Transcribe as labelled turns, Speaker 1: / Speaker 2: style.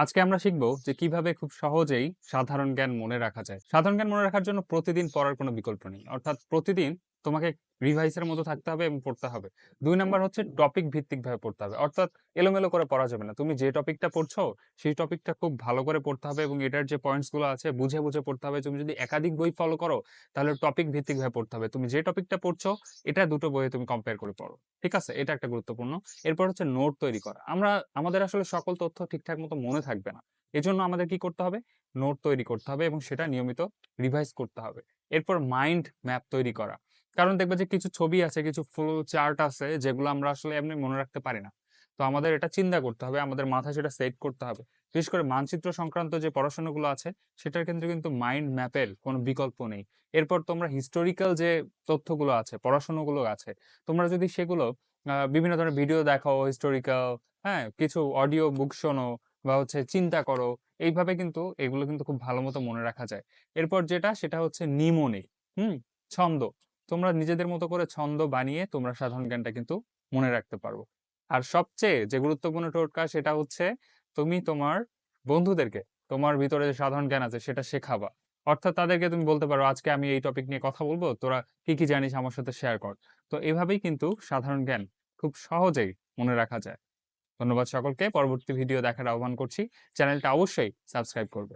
Speaker 1: আজকে আমরা শিখব যে কীভাবে খুব সহজেই সাধারণ জ্ঞান মনে রাখা যায়। সাধারণ জ্ঞান মনে রাখার জন্য প্রতিদিন পড়ার কোনো বিকল্প নেই। অর্থাৎ প্রতিদিন তোমাকে রিভাইসের মতো থাকতে হবে এবং পড়তে হবে। দুই নাম্বার হচ্ছে টপিক ভিত্তিক ভাবে পড়তে হবে। অর্থাৎ এলোমেলো করে পড়া যাবে না। তুমি যে টপিকটা পড়ছো, সেই টপিকটা খুব ভালো করে পড়তে হবে এবং এটার যে পয়েন্টসগুলো আছে, বুঝে বুঝে পড়তে হবে। তুমি যদি একাধিক বই ফলো করো, তাহলে টপিক ভিত্তিক ভাবে পড়তে হবে। তুমি যে টপিকটা পড়ছো, এটা দুটো বইয়ে তুমি কম্পেয়ার করে পড়ো। ঠিক আছে? এটা একটা গুরুত্বপূর্ণ। এরপর হচ্ছে নোট তৈরি করা। আমরা, আমাদের আসলে সকল তথ্য ঠিকঠাক মতো মনে থাকবে না। এজন্য আমাদের কি করতে হবে? নোট তৈরি করতে হবে এবং সেটা নিয়মিত রিভাইজ করতে হবে। এরপর মাইন্ড ম্যাপ তৈরি করা। কারণ দেখবে যে কিছু ছবি আছে, কিছু ফুল চার্ট আছে, যেগুলো আমরা আসলে এমনি মনে রাখতে পারি না। তো আমাদের এটা চিন্তা করতে হবে, আমাদের মাথায় সেটা সেট করতে হবে। বিশেষ করে মানচিত্র সংক্রান্ত যে পড়াশোনাগুলো আছে, সেটার ক্ষেত্রে কিন্তু মাইন্ড ম্যাপের কোনো বিকল্প নেই। এরপর তোমরা হিস্টোরিক্যাল যে তথ্যগুলো আছে, পড়াশোনাগুলো আছে, তোমরা যদি সেগুলো বিভিন্ন ধরনের ভিডিও দেখো হিস্টোরিক্যাল হ্যাঁ কিছু অডিও বুক শোনো বা হচ্ছে চিন্তা করো, এইভাবে কিন্তু এগুলো কিন্তু খুব ভালো মতো মনে রাখা যায়। এরপর যেটা, সেটা হচ্ছে নিমোনিক, হুম, ছন্দ। তোমরা নিজেদের মতো করে ছন্দ বানিয়ে তোমরা সাধারণ জ্ঞানটা কিন্তু মনে রাখতে পারব। আর সবচেয়ে যে গুরুত্বপূর্ণ টোটকা সেটা হচ্ছে তুমি তোমার বন্ধুদেরকে, তোমার ভিতরে যে সাধারণ জ্ঞান আছে সেটা শেখাবা। অর্থাৎ তাদেরকে তুমি বলতে পারো, আজকে আমি এই টপিক নিয়ে কথা বলব, তোরা কি কি জানিস আমার সাথে শেয়ার কর। তো এভাবেই কিন্তু সাধারণ জ্ঞান খুব সহজেই মনে রাখা যায়। ধন্যবাদ সকলকে, পরবর্তী ভিডিও দেখার আহ্বান করছি। চ্যানেলটা অবশ্যই সাবস্ক্রাইব করবে।